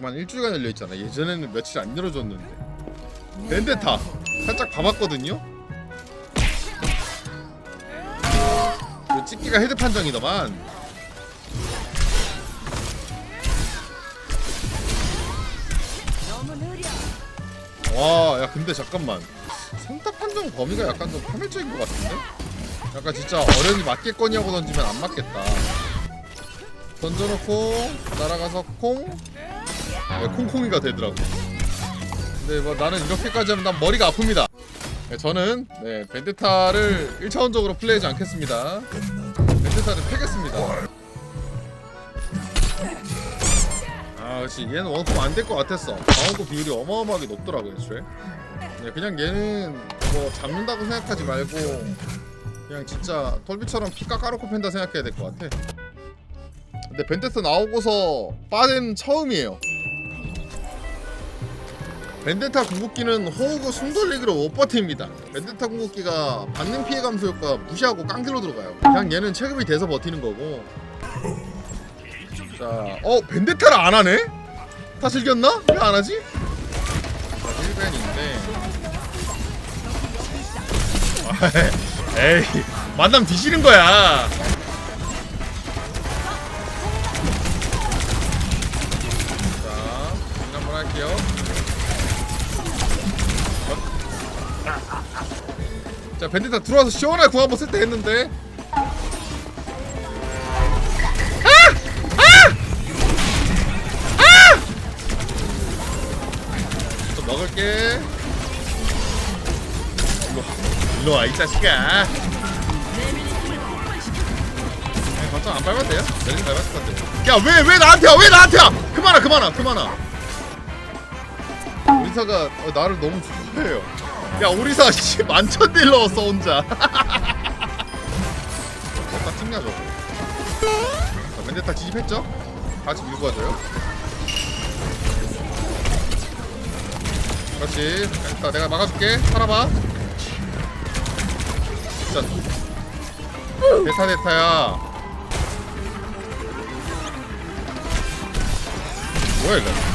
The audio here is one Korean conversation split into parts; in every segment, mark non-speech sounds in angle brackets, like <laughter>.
지금 한 일주일간 열려 있잖아 예전에는 며칠 안 열어줬는데 벤데타 살짝 봐봤거든요 그 찍기가 헤드 판정이더만 와, 야 근데 잠깐만. 선택 판정 범위가 약간 좀 파멸적인 것 같은데? 약간 진짜 어련히 맞겠거냐고 던지면 안 맞겠다. 던져놓고 날아가서 콩, 네, 콩콩이가 되더라고. 근데 뭐 나는 이렇게까지 하면 난 머리가 아픕니다. 네, 저는 네, 벤데타를 1차원적으로 플레이하지 않겠습니다. 벤데타를 패겠습니다. 아, 그렇지. 얘는 원콤 안될 것 같았어. 강원고 비율이 어마어마하게 높더라고요, 애초에. 네, 그냥 얘는 뭐 잡는다고 생각하지 말고 그냥 진짜 톨비처럼 피까 까놓고 팬다 생각해야 될 것 같아. 근데 벤데타 나오고서 빠른 처음이에요. 벤데타 궁극기는 호우구 숨돌리기로 못 버팁니다. 벤데타 궁극기가 받는 피해 감소 효과 무시하고 깡기로 들어가요. 그냥 얘는 체급이 돼서 버티는 거고. 자, 어 벤데타를 안 하네? 다 즐겼나? 왜 안 하지? 자, 1벤인데. <laughs> 에이, 만남 뒤지는 거야. 자, 벤데타 들어와서 시원하게 궁 한번 쓸 때 했는데. 좀 먹을게. 일로 와, 일로 와, 이 자식아. 네, 걱정 안 밟아도 돼요? 내리면 밟았을 것 같아. 야, 왜, 왜 나한테 와? 왜 나한테 와? 그만아, 그만아, 그만아. 오리사가 어, 나를 너무 좋아해요. 야, 오리사 씨 <laughs> 만천 딜 넣었어 혼자. <laughs> 딱 찍냐 저거. 자, 멘데타 지집했죠? 같이 밀고 가줘요. 그렇지. 됐다. 내가 막아줄게. 살아봐. 진짜. 대타 대타야. 뭐야 이거?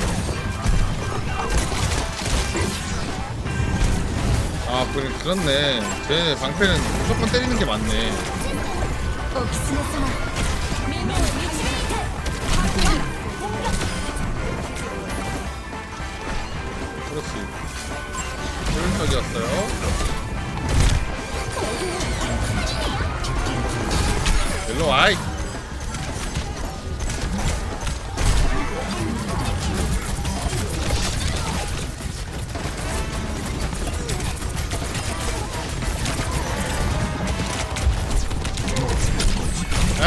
아, 그래, 그렇네. 쟤 방패는 무조건 때리는 게 맞네. 그렇지. 효율적이었어요. 일로 와이!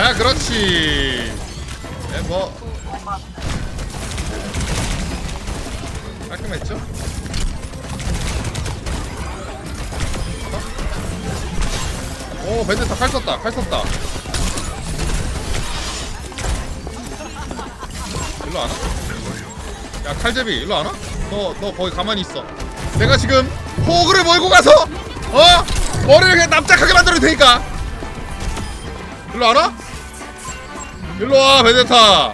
아, 그렇지. 네, 뭐 깔끔했죠? 오 밴드 다칼 썼다 칼 썼다 일로 안 와? 야 칼제비 일로 안 와? 너, 너 거기 가만히 있어 내가 지금 호그를 몰고 가서 어? 머리를 그냥 납작하게 만들어도 되니까 일로 안 와? 일로 와 베데타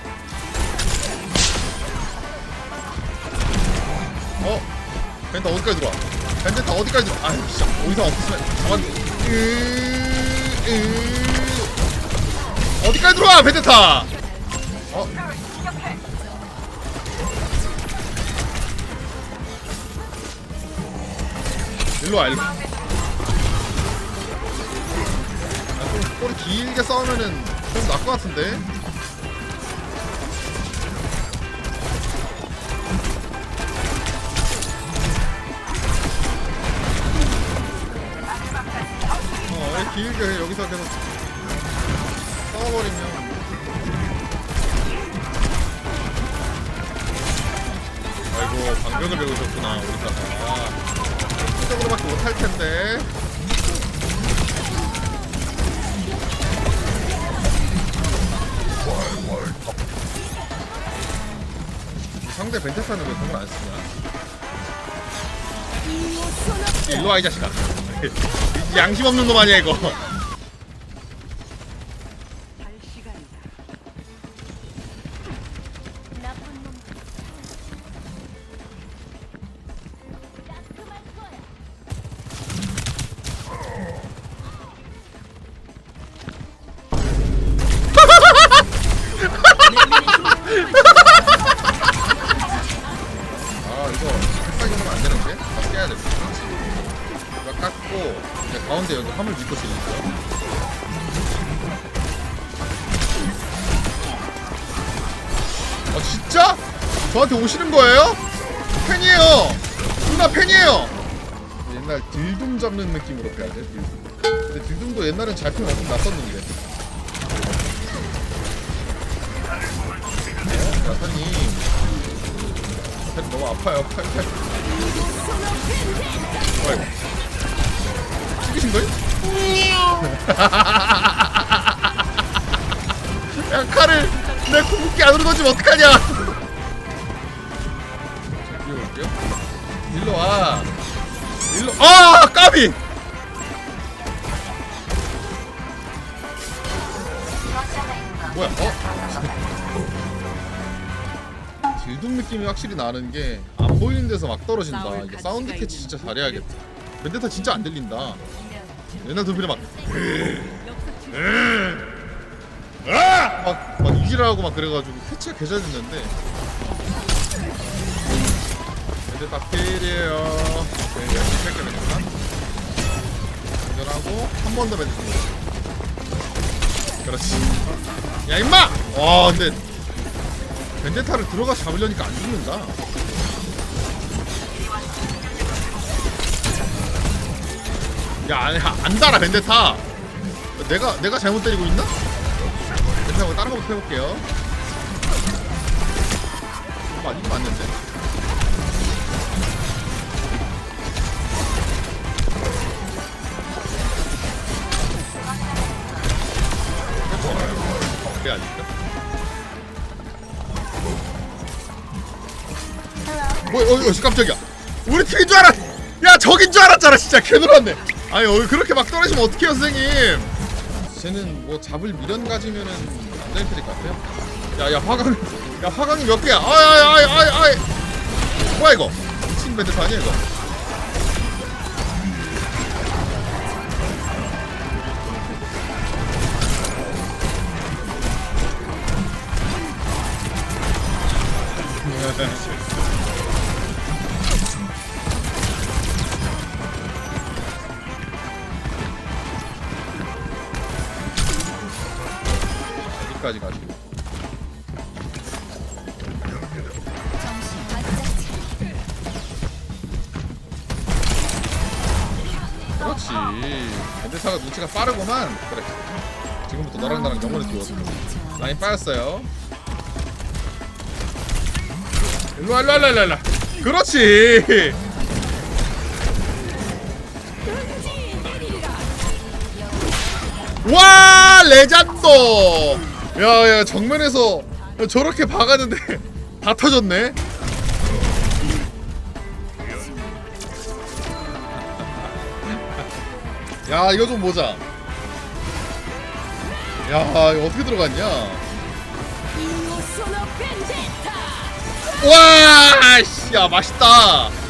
어? 벤타 어디까지 들어와? 벤타 어디까지 들어와? 아이 진짜 어디서 없으면 잡았네 으, 으. 어디까지 들어와 벤타 어? 일로 와 일로 아, 좀 꼬리 길게 싸우면은 좀 나을 것 같은데 길게 그냥 여기서 계속 싸워버리면 아이고 방벽을 배우셨구나 우리가. 수적으로밖에 못할 텐데. 상대 벤테사는 왜 그런 걸안 쓰냐? 일로 와 이 자식아 양심 없는 놈 아니야 이거 저한테 오시는 거예요? 팬이에요. 누나 팬이에요. 옛날 딜둠 잡는 느낌으로 가야 돼 딜둠. 근데 딜둠도 옛날엔 잘평 엄청 났었는데. 어? 야타님. 팬 너무 아파요 팔팔. 이거 죽이신 거예요? 야 칼을 내 궁극기 안으로 던지면 어떡하냐 자 뛰어올게요. 일로 와. 일로 아 까비! 뭐야 어? <laughs> 딜둠 느낌이 확실히 나는 게 안 보이는 데서 막 떨어진다. 이거 사운드 캐치 진짜 잘해야겠다. 벤데타 진짜 안 들린다. 옛날 도필에 막 막, 막 이질하고 막 그래가지고 캐치가 개잘 됐는데 근데 딱 필이에요 네, 열심히 뺄게 벤데타 운전하고 한 번더 벤데타 그렇지 야 임마! 와 근데 벤데타를 들어가 잡으려니까 안 죽는다 야, 아니, 안 달아 벤데타. 내가 내가 잘못 때리고 있나? 벤데타 다른 거부터 해볼게요. 어, 맞는 거 맞는데. 그게 아닐까? 뭐야, 어, 어, 깜짝이야. 우리 팀인 줄 알았. 야, 적인 줄 알았잖아, 진짜 개놀랐네. 아니, 어, 그렇게 막 떨어지면 어떡해요, 선생님? 쟤는 뭐 잡을 미련 가지면은 안 되는 편일 것 같아요. 야, 야, 화강, 야, 화강이 몇 개야? 아이, 아이, 아이, 아이, 아이. 뭐야 이거? 미친 밴드 아니야 이거? 바짝 차려. 그렇지. 밴드사가 눈치가 빠르구만. 그래. 지금부터 너랑 나랑 영원히 듀오. 라인 빠졌어요. 일로와 일로와 일로와 일로와. 그렇지. 와 레전드. 야야 정면에서 저렇게 박았는데 <laughs> 다 터졌네. 야 이거 좀 보자. 야 이거 어떻게 들어갔냐? 와, 씨, 야 맛있다.